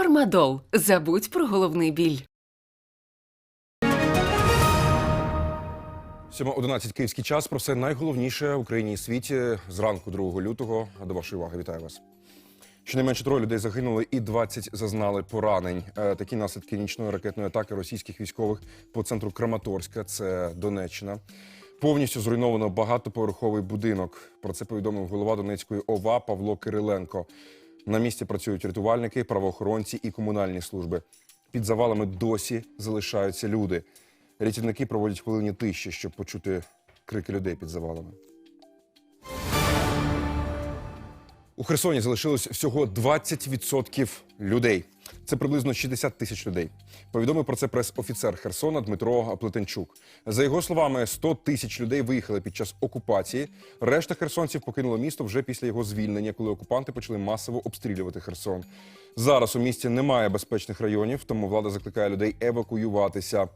Фармадол. Забудь про головний біль. 7.11 київський час. Про все найголовніше в Україні і світі зранку 2 лютого. До вашої уваги вітаю вас. Щонайменше троє людей загинули і 20 зазнали поранень. Е, Такі наслідки нічної ракетної атаки російських військових по центру Краматорська, це Донеччина. Повністю зруйновано багатоповерховий будинок. Про це повідомив голова Донецької ОВА Павло Кириленко. На місці працюють рятувальники, правоохоронці і комунальні служби. Під завалами досі залишаються люди. Рятівники проводять хвилині тиші, щоб почути крики людей під завалами. У Херсоні залишилось всього 20% людей. Це приблизно 60 тисяч людей. Повідомив про це прес-офіцер Херсона Дмитро Плетенчук. За його словами, 100 тисяч людей виїхали під час окупації. Решта херсонців покинуло місто вже після його звільнення, коли окупанти почали масово обстрілювати Херсон. Зараз у місті немає безпечних районів, тому влада закликає людей евакуюватися.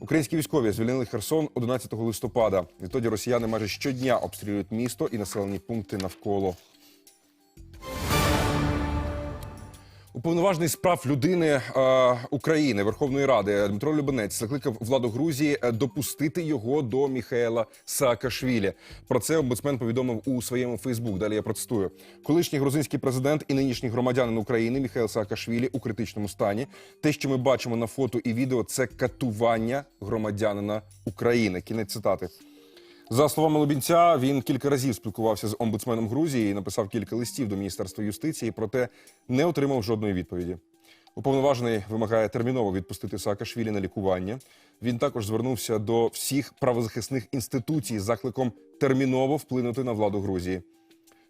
Українські військові звільнили Херсон 11 листопада. Відтоді росіяни майже щодня обстрілюють місто і населені пункти навколо. Уповноважений з прав людини е, України Верховної Ради Дмитро Любенець закликав владу Грузії е, допустити його до Міхаела Саакашвілі. Про це омбудсмен повідомив у своєму Фейсбук. Далі я процитую. Колишній грузинський президент і нинішній громадянин України Міхаел Саакашвілі у критичному стані. Те, що ми бачимо на фото і відео, це катування громадянина України. Кінець цитати. За словами Лубінця, він кілька разів спілкувався з омбудсменом Грузії і написав кілька листів до Міністерства юстиції, проте не отримав жодної відповіді. Уповноважений вимагає терміново відпустити Саакашвілі на лікування. Він також звернувся до всіх правозахисних інституцій з закликом терміново вплинути на владу Грузії.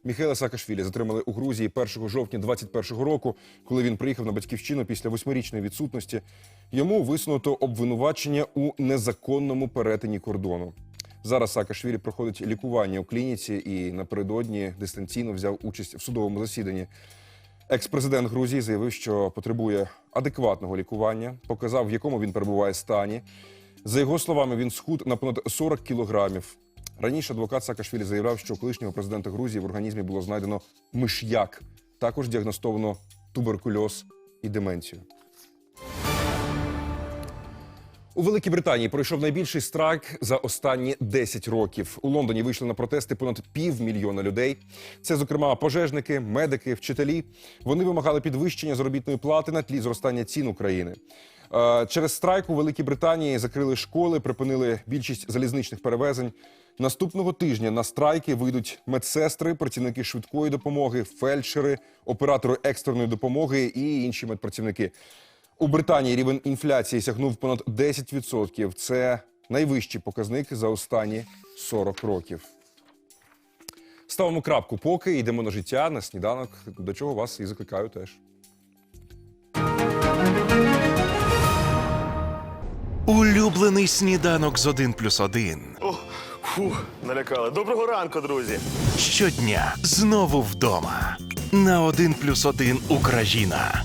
Міхайла Саакашвілі затримали у Грузії 1 жовтня 21 року, коли він приїхав на батьківщину після восьмирічної відсутності. Йому висунуто обвинувачення у незаконному перетині кордону. Зараз Саакашвілі проходить лікування у клініці і напередодні дистанційно взяв участь в судовому засіданні. Екс-президент Грузії заявив, що потребує адекватного лікування, показав, в якому він перебуває стані. За його словами, він схуд на понад 40 кілограмів. Раніше адвокат Саакашвілі заявляв, що колишнього президента Грузії в організмі було знайдено миш'як. Також діагностовано туберкульоз і деменцію. У Великій Британії пройшов найбільший страйк за останні 10 років. У Лондоні вийшли на протести понад півмільйона людей. Це, зокрема, пожежники, медики, вчителі. Вони вимагали підвищення заробітної плати на тлі зростання цін України. Е, Через страйк у Великій Британії закрили школи, припинили більшість залізничних перевезень. Наступного тижня на страйки вийдуть медсестри, працівники швидкої допомоги, фельдшери, оператори екстреної допомоги і інші медпрацівники. У Британії рівень інфляції сягнув понад 10%. Це найвищий показник за останні 40 років. Ставимо крапку, поки йдемо на життя, на сніданок, до чого вас і закликаю теж. Улюблений сніданок з 1 плюс 1. О, фу, налякали. Доброго ранку, друзі. Щодня знову вдома. На 1 плюс 1 Україна